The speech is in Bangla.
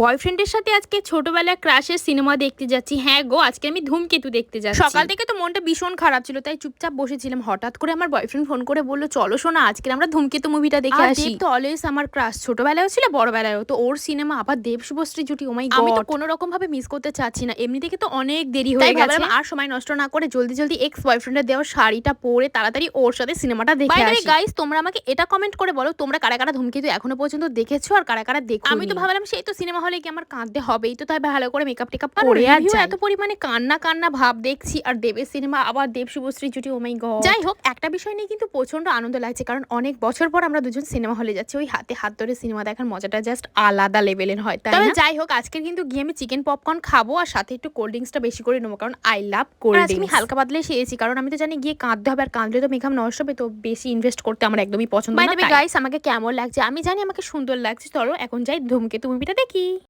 বয়ফ্রেন্ডের সাথে আজকে ছোটবেলার ক্রাশের সিনেমা দেখতে যাচ্ছি। হ্যাঁ গো আজকে আমি ধূমকেতু দেখতে যাচ্ছি। সকাল থেকে তো মনটা ভীষণ খারাপ ছিল তাই চুপচাপ বসেছিলাম। হঠাৎ করে আমার বয়ফ্রেন্ড ফোন করে বলল চলো শোনা আজকে আমরা ধূমকেতু মুভিটা দেখে আসি। তো অলওয়েজ আমার ক্রাশ ছোটবেলায়ও ছিল বড়বেলায়ও। তো ওর সিনেমা আবার দেব শুভশ্রী জুটি ওমাই আমি তো কোনো রকম ভাবে মিস করতে চাচ্ছি না। এমনি থেকে তো অনেক দেরি হয়ে গেছে। আর সময় নষ্ট না করে জলদি জলদি এক্স বয়ফ্রেন্ডের দেওয়া শাড়িটা পরে তাড়াতাড়ি ওর সাথে সিনেমাটা দেখে আসি। গাইস তোমরা আমাকে এটা কমেন্ট করে বলো তোমরা কারা কারা ধূমকেতু এখনও পর্যন্ত দেখেছ আর কারা কারা দেখো আমি তো ভাবলাম সেই তো সিনেমা হলে কি আমার কাঁদতে হবেই? তো তাই ভালো করে মেকআপ টেকআপ করে। আর এত পরিমাণে কান্না কান্না ভাব দেখছি আর দেবের সিনেমা আবার দেব শুভশ্রী জুটি ও মাই গড যাই হোক একটা বিষয় নিয়ে কিন্তু প্রচণ্ড আনন্দ লাগছে কারণ অনেক বছর পর আমরা দুজন সিনেমা হলে যাচ্ছি। ওই হাতে হাত ধরে সিনেমা দেখার মজাটা জাস্ট আলাদা লেভেলের হয় তাই? যাই হোক আজকে কিন্তু গিয়ে আমি চিকেন পপকর্ন খাব আর সাথে একটু কোল্ড ড্রিঙ্কসটা বেশি করে নেব কারণ আই লাভ কোল্ড আজকে আমি হালকা পাতলে খেয়েছি কারণ আমি তো জানি গিয়ে কাঁদতে হবে আর কাঁদলে তো মেকআপ নষ্ট হবে তো বেশি ইনভেস্ট করতে আমার একদমই পছন্দ না গাইস আমাকে কেমন লাগছে? আমি জানি আমাকে সুন্দর লাগছে চলো এখন যাই ধূমকেতু মুভিটা দেখি।